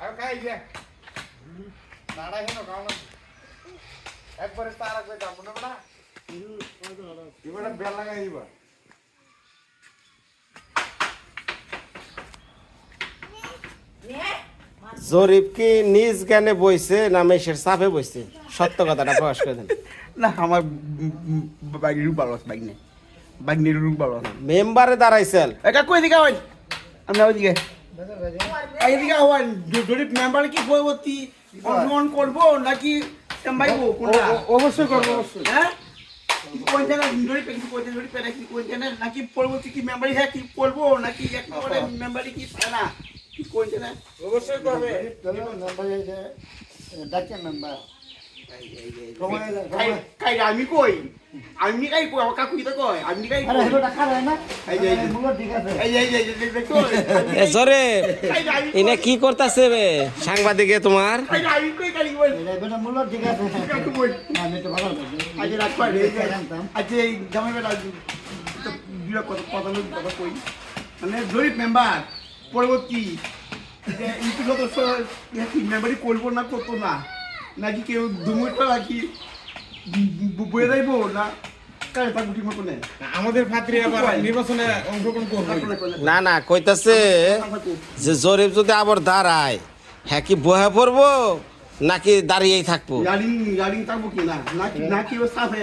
আর খাই যে নাড়া হেন খাও না একবারে তারা কই দাম না বড়া এবারে বেল লাগাই দিবা জরিফ কি নিজ জ্ঞানে বইছে না মেশের চাপে বইছে? সত্য কথাটা প্রকাশ করে দেন। না আমার বাইকের রূপ ভালো আছে বাইক নেই বাইক নিয়ে রূপ ভালো আছে। মেম্বারে দাঁড়াইছেন। একা কই দিকে হন আমরা ওইদিকে। এইদিকে হন মেম্বার কি পরবর্তী অংশগ্রহণ করব নাকি চাম্বাইবো কোনটা? অবশ্যই করব অবশ্যই। হ্যাঁ নাকি পরবর্তী কি মেম্বারই হ্যাঁ কি করব নাকি একেবারে মেম্বারই কি না? কি কোন জায়গায় অবশ্যই করবে কাই কাই আমি কই? আমি কাই কই? আমার কাকু তো কই আমি কাই এই যে এই এই এ জরে। এনে কি করতেছে বে? সাংবাদিকে তোমার? কাই আমি কাকু আজ রাত পাই রে আজ এই জামাই তো বিরা কত কত কথা কই? মানে জরিপ মেম্বার পরবর্তী সদস্য কি মেম্বারই করব না করতো না। নাকি কেউ দুমুটা নাকি বয়ে যাইবো না? না না? কইতাছে যে জরিফ যদি আবার দাঁড়ায় হ্যাঁ কি বহে পড়ব নাকি দাঁড়িয়েই থাকব? থাকব কি না? নাকি না কেউ সাথে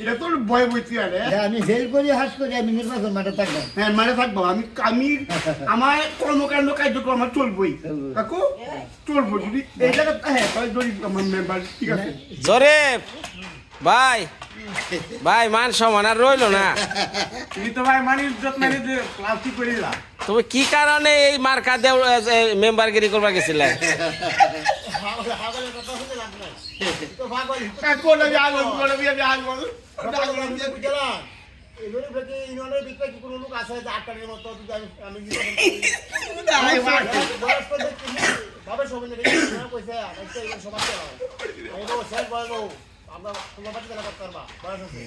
এটা তোর ভয় বইছি আরে আমি ফেল করি হাস করি আমি নির্বাচন মাঠে থাকব। হ্যাঁ মানে থাকব। আমি আমি আমার কর্মকাণ্ড কার্যক্রম আমার চলবই। কাকু? চলবো যদি এই জায়গায় হ্যাঁ তাহলে যদি আমার মেম্বার ঠিক আছে। জরিফ! ভাই ভাই মান সমান আর রইল না। তুমি তো ভাই মানি ইজ্জত মানি প্লাস্টিক করে দিলা। তুমি কি কারণে এই মার্কা দেও মেম্বারগিরি করবা গেছিলে? কাকু আমি আগুন আমি আমি আগুন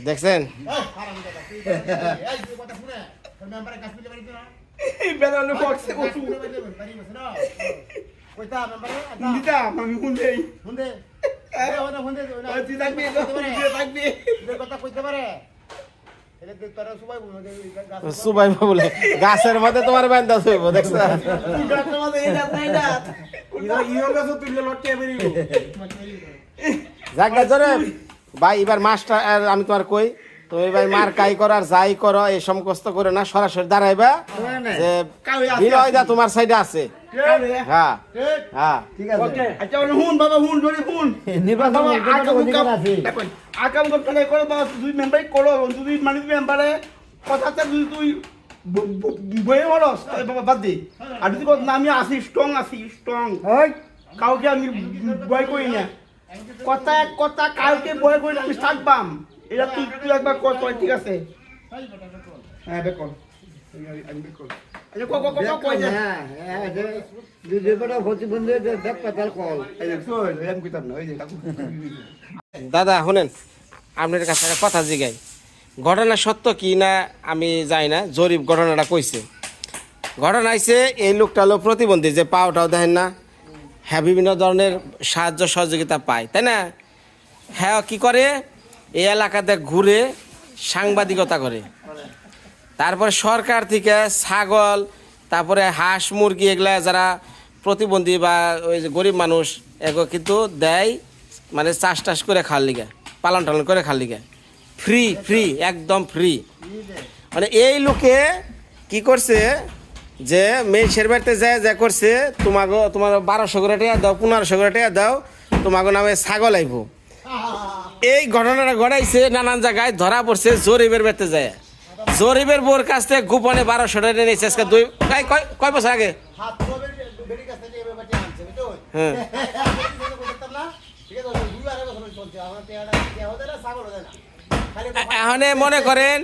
দেখছেন? আমি তুই থাকবি সুবাই বলে গাছের মধ্যে তোমার শুইব দেখছ জরে ভাই এবার মাস্টার আর আমি তোমার কই? তুমি ভাই মার কাই করার যাই করো এই সমস্ত করে না সরাসরি দাঁড়াইবা। যে বিনয় দা তোমার সাইডে আছে। হ্যাঁ। হ্যাঁ। ঠিক। আছে। আচ্ছা হুন বাবা হুন ধরে হুন। নির্বাচন বাবা করতে করো বাবা তুই মেম্বারই করো তুই মানে তুই মেম্বারে কথাতে যদি তুই বয়ে বাবা বাদ দে। আর যদি না আমি আছি স্ট্রং আছি স্ট্রং কাউকে আমি বয় করি না। কথা কথা কাউকে বয় করি না আমি থাকবাম এটা তুই তুই একবার কর কর ঠিক আছে। হ্যাঁ বেকল আমি বেকল দাদা শুনেন আপনার কাছে একটা কথা জিগাই। ঘটনা সত্য কি না আমি যাই না জরিপ ঘটনাটা কইছে। ঘটনা হয়েছে এই লোকটা হলো প্রতিবন্ধী যে পাওটাও দেখেন না। হ্যাঁ বিভিন্ন ধরনের সাহায্য সহযোগিতা পায় তাই না? হ্যাঁ কি করে? এই এলাকাতে ঘুরে সাংবাদিকতা করে। তারপরে সরকার থেকে ছাগল, তারপরে হাঁস, মুরগি এগুলা যারা প্রতিবন্ধী বা ওই যে গরিব মানুষ এগুলো কিন্তু দেয় মানে চাষ টাস করে খাওয়ার লিগে, পালন টালন করে খাওয়ার লিগে। ফ্রি ফ্রি একদম ফ্রি মানে এই লোকে কি করছে যে মেয়ের বাড়িতে যায় যা করছে তোমাকে তোমার বারোশো করে টাকা দাও, পনেরোশো করে টাকা দাও তোমাকে নামে ছাগল আইব। এই ঘটনাটা ঘটাইছে, নানান জায়গায় ধরা পড়ছে জরিবের বেতে যায়। জরিবের বোর কাছ থেকে গোপনে বারোশো টাকা নিয়েছে। আজকে দুই কয় কয়- কয় বছর আগে? হ্যাঁ। এখন মনে করেন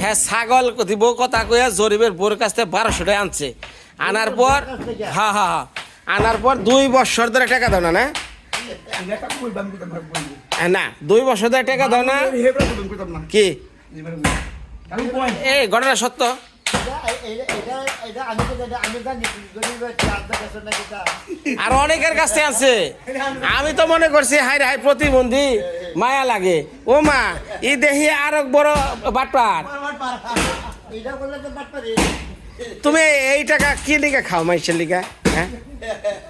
হ্যাঁ ছাগল দিব কথা কইয়া জরিবের বোর কাছ থেকে বারোশো টাকা আনছে। আনার পর হা হা হা। আনার পর দুই বছর ধরে টাকা দাও না না? হ্যাঁ, না দুই বছর ধরে টাকা দাও না। কি? ঘটনা সত্য। আর অনেকের কাছে আছে। আমি তো মনে করছি হাই হাই প্রতিবন্ধী মায়া লাগে। ও মা ই দেখি আর বড় বাটপার। তুমি এই টাকা কি লিখা খাও মাইসের লিখা হ্যাঁ?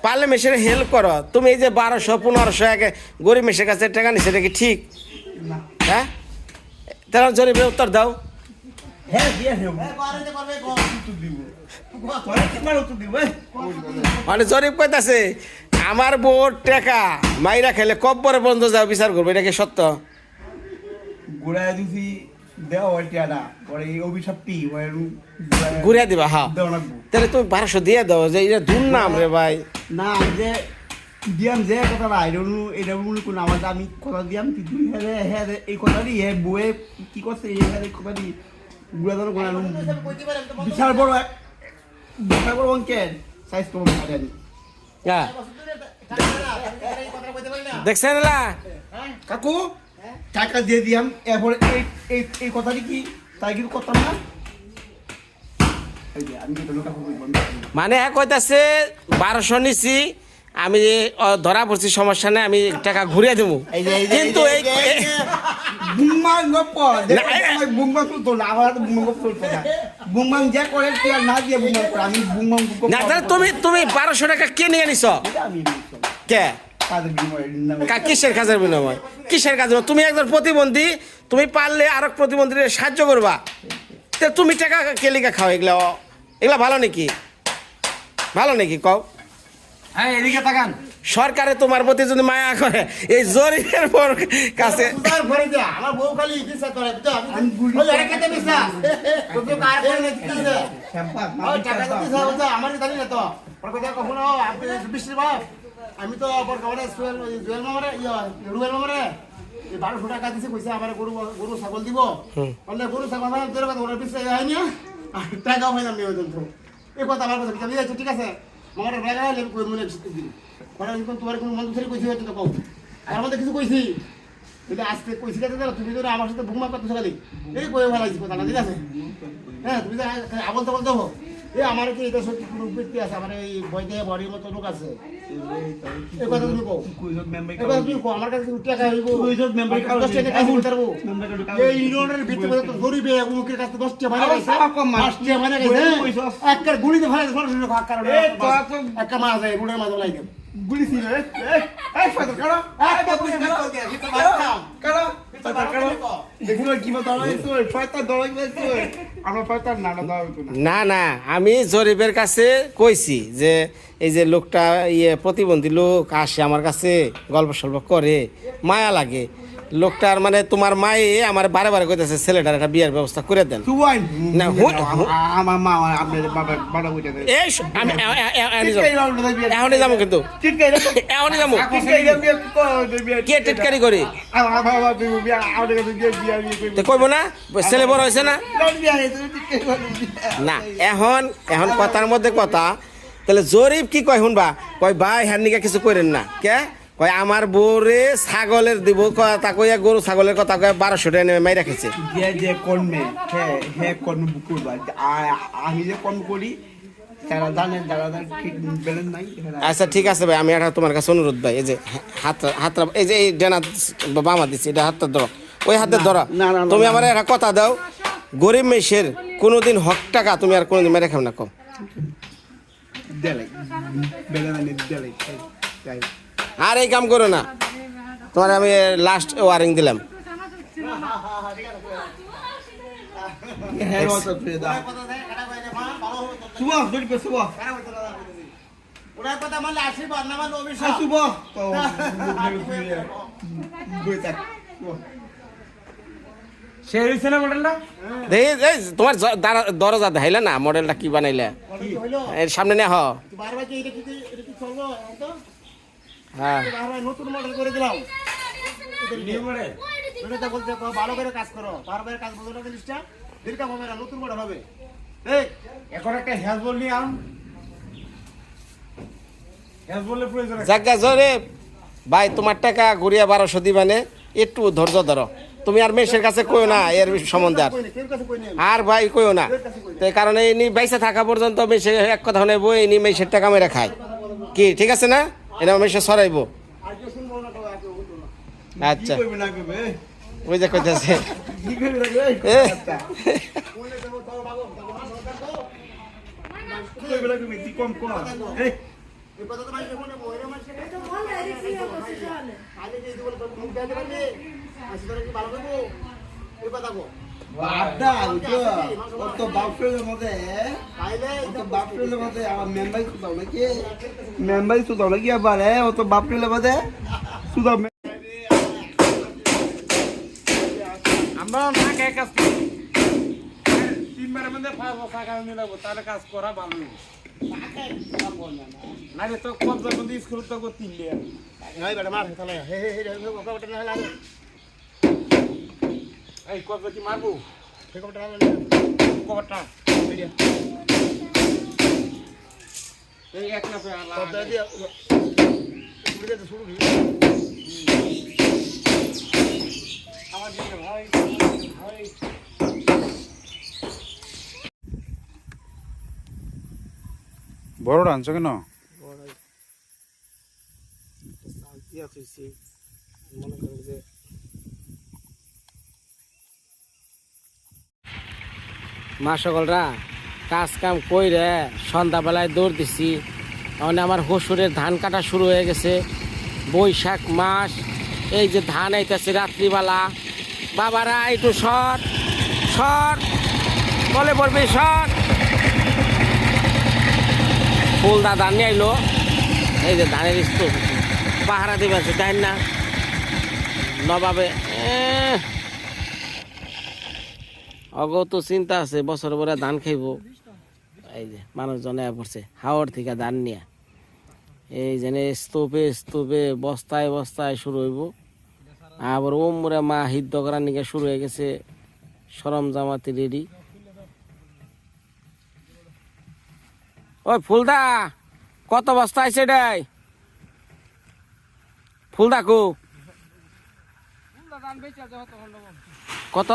পারলে মেশিনে হেল্প করো। তুমি এই যে বারোশো পনেরোশো একে গরিব মেশের কাছে টাকা নিছে এটা কি ঠিক? হ্যাঁ? তাহলে জরিপের উত্তর দাও। মানে জরিপ কইতাছে আমার বোর টেকা মাইরা খেলে কব্বরে বন্ধ যাও বিচার করব এটা কি সত্য? গোড়ায় দিছি হয় হয় দিবা হ্যাঁ। লাগবো। তাহলে তুমি বারোশো দিয়ে দাও যে এটা দুর নাম রে ভাই। না যে দিয়াম যে কথা না এটা এটা মনে কোন আমার আমি কথা দিয়াম কি দুই হ্যাঁ হ্যাঁ এই কথাটি হ্যাঁ কি করছে এই হ্যাঁ এই কথাটি গুড়া বিশাল বড় এক- বিশাল বড় অঙ্কের সাইজ কম হ্যাঁ দেখছেন না কাকু? টাকা দিয়ে দিয়াম এরপরে এই এই এই কথাটি কি? তাই কিন্তু করতাম না। মানে এক কইতাছে বারোশো নিছি আমি ধরা পড়ছি সমস্যা নেই আমি টাকা ঘুরিয়ে দেবো কিন্তু এই বুমবাং গপ্প না, বুমবাং তো না আমার বুমবাং গপ্প চলছে না বুমবাং যা করে তুই আর না দিয়ে বুমবাং করে আমি বুমবাং না তাহলে তুমি তুমি বারোশো টাকা কে নিয়ে নিছ কে? কিসের কাজের বিনিময়? কিসের কাজ তুমি একজন প্রতিবন্ধী তুমি পারলে আর এক প্রতিবন্ধীর সাহায্য করবা। তা তুমি টাকা কেলিকা খাও এগুলা? এগুলা ভালো নাকি? ভালো নাকি কও? হ্যাঁ এদিকে তাকান। সরকারে তোমার প্রতি যদি মায়া করে এই জরিপের পর কাছে আমি তো ইয়া বারোশো টাকা দিছে কইছে আমার গরু গরু ছাগল দিব। বললে গরু ছাগল মানে তোর কথা ওরা বিশ্বাস হয়নি আর টাকাও হয় না মেয়ে ঠিক আছে। আমার টাকা হলে মনে দিন পরে আমি তোমার কোনো মন্ত্র ছেড়ে কইছি হয়তো তো আর মধ্যে কিছু কইছি। যদি আজকে কইছি কাছে তুমি তো আমার সাথে বুকমা করতেছো খালি এই ভালো লাগছে কথা ঠিক আছে? হ্যাঁ তুমি তো আবল আমার কি এটা সত্যি কোনো ব্যক্তি আছে? আমার এই বই বড়ির মতো লোক আছে। এই কথা তুমি কও। কথা তুমি কও। আমার কাছে তুমি টাকা হইব? দশ টাকা কাজ করতে এই ইউনিয়নের ভিতরে তো গরিবে উমুকের কাছে দশ টাকা মারা গেছে। পাঁচ টাকা মারা। গেছে একটা গুলিতে ফেলে মানুষ কারণে। একটা মাছ যায় বুড়ের মাছ লাই দেব গুলি ছিল। এই এই ফাদার কারা এই বাবু কারা কারও না না। আমি জরিপের কাছে কইছি যে এই যে লোকটা ইয়ে প্রতিবন্ধী লোক আসে আমার কাছে গল্প সল্প করে মায়া লাগে। লোকটার মানে তোমার মায়ে আমার বারে বারে কইতেছে ছেলেটার একটা বিয়ের ব্যবস্থা করে দেন। না, আমার মা আপনার বাবা এই আমি এখনই যাব। কিন্তু। এখনই যাব। কে টিটকারি করি? কইবো। না? ছেলে বড় হয়েছে না? না এখন এখন কথার মধ্যে কথা। তাহলে জরিপ কি কয় শুনবা? কয় ভাই হ্যার নিকা কিছু করেন না। কে? কয় আমার বউরে ছাগলের দিব। কথা কইয়া গরু ছাগলের কথা কয় বারোশো টাকা নেমে মাই রাখেছে আমি যে কর্ম করি তারা জানেন যারা যারা বেলেন নাই আচ্ছা ঠিক আছে ভাই আমি একটা তোমার কাছে অনুরোধ ভাই এই যে হাত হাতটা এই যে এই ডেনা বামা দিচ্ছি এটা হাতটা ধরো ওই হাতের ধরো তুমি আমার একটা কথা দাও গরিব মেশের কোনোদিন হক টাকা তুমি আর কোনোদিন মেরে খাও না কম আর এই কাম করো না তোমার আমি লাস্ট ওয়ারিং দিলাম হ্যাঁ ওটা ফিরে দাও শুভ জড়ি পে শুভ ওনার কথা মানলে আশীর্বাদ না মানলে অভিশাপ। তো বই থাক সে হইছে না মডেলটা? দেখি এই তোমার দরজা দেখাইলে না মডেলটা কি বানাইলে? এর সামনে নে হ্যাঁ। নতুন মডেল করে দিলাম। ভালো করে কাজ করো। বারবার কাজ বলতো না জিনিসটা। দীর্ঘ হবে না নতুন মডেল হবে। এখন একটা হেলথ নিয়ে আম হেলথ প্রয়োজন জাগা জরে। ভাই তোমার টাকা ঘুরিয়া বারোশো দিবানে একটু ধৈর্য ধরো। তুমি আর মেশের কাছে কইও না এর সম্বন্ধে আর। আর ভাই কইও না। তো এই কারণে ইনি বাইসে থাকা পর্যন্ত মেশে এক কথা নেব ইনি মেশের টাকা মেরে খায়। কি ঠিক আছে না? এটা মেশে সরাইবো। আচ্ছা। ওই যে কইতেছে কি কইবে না কইবে এ, কইলে দেবো তাও ভালো তাও ভালো থাকো কইবে কইবে তুই কম কর। এই। তো তো মেম্বাই সুদাও নাকি? আবার হ্যাঁ অত বাপরের মধ্যে সুদাও আমরা না কে কাজ তিনবারের মধ্যে পাঁচ বছর টাকা মিলাবো তাহলে কাজ করা ভালো না রে তো কবজার মধ্যে স্কুল তো করতে নাই বেটা মার তাহলে হে হে হে ওটা না লাগে এই কবজা কি মারবো? হে না এই এক পে শুরু আমার দিকে ভাই ভাই। বড়টা আনছো কেন? মা সকলরা, কাজ কাম কইরে সন্ধ্যাবেলায় দৌড় দিছি। মানে আমার হসুরের ধান কাটা শুরু হয়ে গেছে। বৈশাখ মাস, এই যে ধান আইতেছে রাত্রিবেলা। বাবারা, একটু সর সর, বলে পড়বি সর। ফুলদা ধান নিয়ে আইলো। এই যে ধানের স্তূপ পাহারা দিবে দেন না? নবাবে অগত চিন্তা আছে বছর পরে ধান খাইব। এই যে, মানুষজনে পড়ছে হাওড় থেকে ধান নিয়ে। এই জেনে স্তূপে স্তূপে বস্তায় বস্তায় শুরু হইব। আবার ওমরে মা হিদ্ধ করার নিকে শুরু হয়ে গেছে সরঞ্জামাতি রেডি। ওই ফুলদা কত বস্তা আছে এটাই? ফুলদা কো? কত?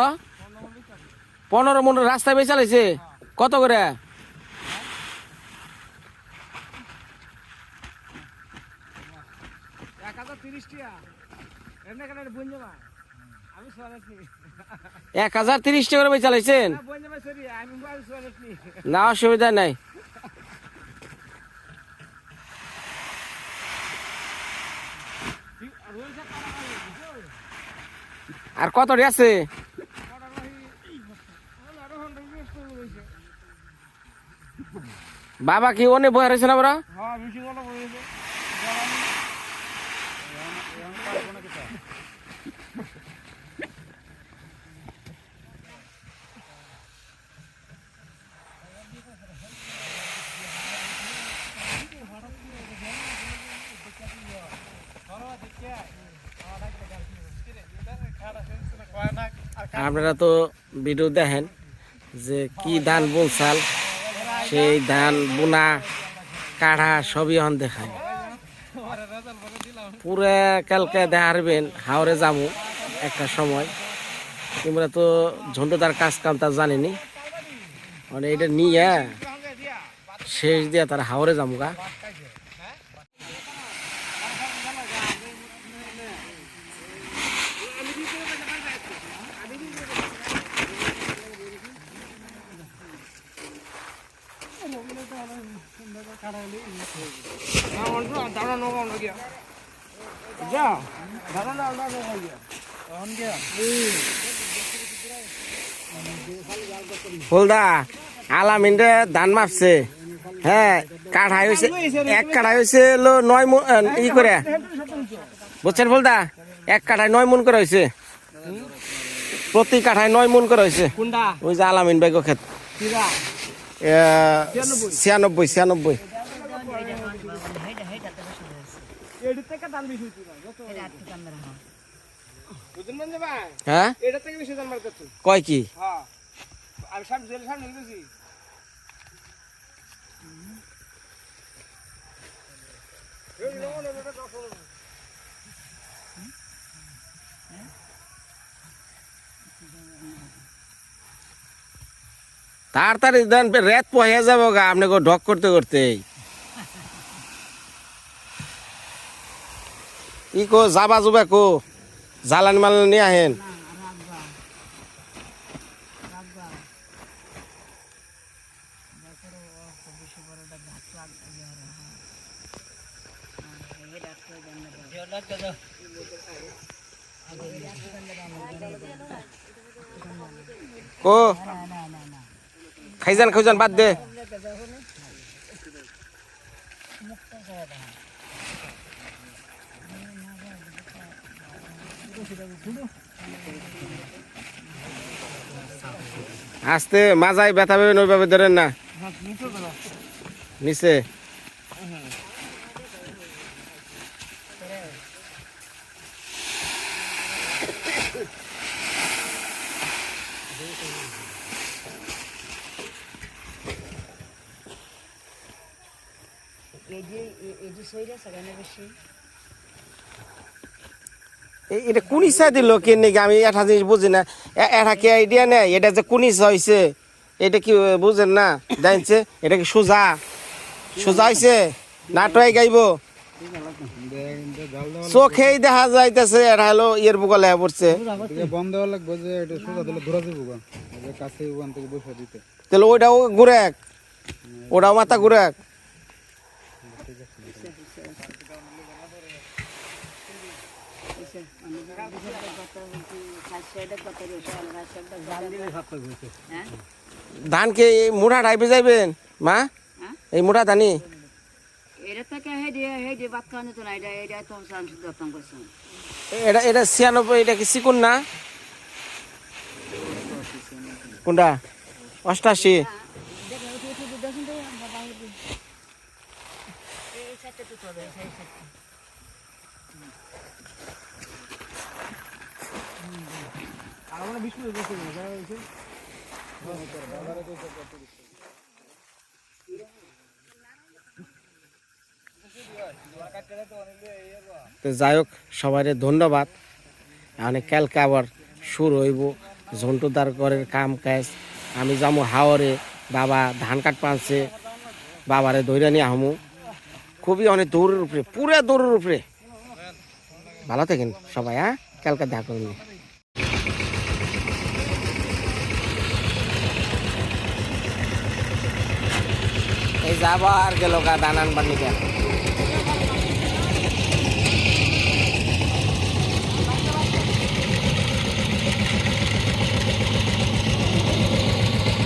পনেরো মন রাস্তায় বেচা লাইছে? কত করে? এক হাজার তিরিশ টাকা করে বেচা লাইছেন? না অসুবিধা নাই। আর কত আছে? বাবা কি অনেক বয়ে রয়েছে না বড়? আপনারা তো ভিডিও দেখেন যে কি ধান বলছাল সেই ধান বোনা কাঢ়া সবই এখন দেখায়। পুরা কালকে দেখারবেন হাওড়ে যাব একটা সময়। তোমরা তো ঝন্ডুদার কাজ কাম তা জানেনি। মানে এটা নিয়ে শেষ দিয়ে তারা হাওড়ে যাব গা। ফুলদা আলামিনরে ধান মাপছে হ্যাঁ কাঠাই হয়েছে এক কাঠাই হয়েছে নয় মন ই করে। বুঝছেন ফুলদা এক কাঠায় নয় মন করে হয়েছে প্রতি কাঠায় নয় মন করে হয়েছে ওই যে আলামিন বাইক ক্ষেত। ছিয়ানব্বই। ছিয়ানব্বই হ্যাঁ? কয় কি? আমি সামনে জেলে সামনে গেছি তাড়াতাড়ি দেন রেত পহে যাব গা, আপনাকে ঢক করতে করতে। ই কো, যাবা জুবা কো, জ্বালানি মাল নিয়ে আহেন কো খাইজান খাইজান বাদ দে। আস্তে মাজাই ব্যথা পাবেন ওইভাবে ধরেন না। নিচে। এটা ইচ্ছা দিল কে নাকি? আমি একটা জিনিস বুঝি না। এটা কি আইডিয়া নেই এটা যে কোন হয়েছে এটা কি বুঝেন না? জানছে এটা কি সোজা? সোজা হয়েছে নাটয় গাইব। চোখেই দেখা যাইতেছে এটা হলো ইয়ের বুকা লেখা পড়ছে। বন্ধ হওয়া লাগবে যে এটা সোজা দিলে যাব কাছে থেকে বসে দিতে। তাহলে ওইটাও ঘুরেক ওটাও মাথা ঘুরেক ধান কে এই মুঠা ডাইবে যাইবেন? মা? এই মুঠা ধানি এটা হে দিয়ে ভাত খাওয়ানো তো না এটা এটা তো তো যাই হোক সবাই ধন্যবাদ। অনেক কালকে আবার শুরু হইব ঝন্টুদার ঘরের কাম কাজ আমি যাব হাওরে, বাবা ধান কাট পানছে, বাবারে ধৈর্য নিয়ে আহমু। খুবই অনেক দৌড়ের উপরে, পুরো দৌড়ের উপরে। ভালো থাকেন সবাই হ্যাঁ? কালকে দেখা করুন। এই যাব আর গেল গা দানান বানিকা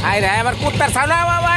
আই রে আমার কুত্তার সামনে বাবা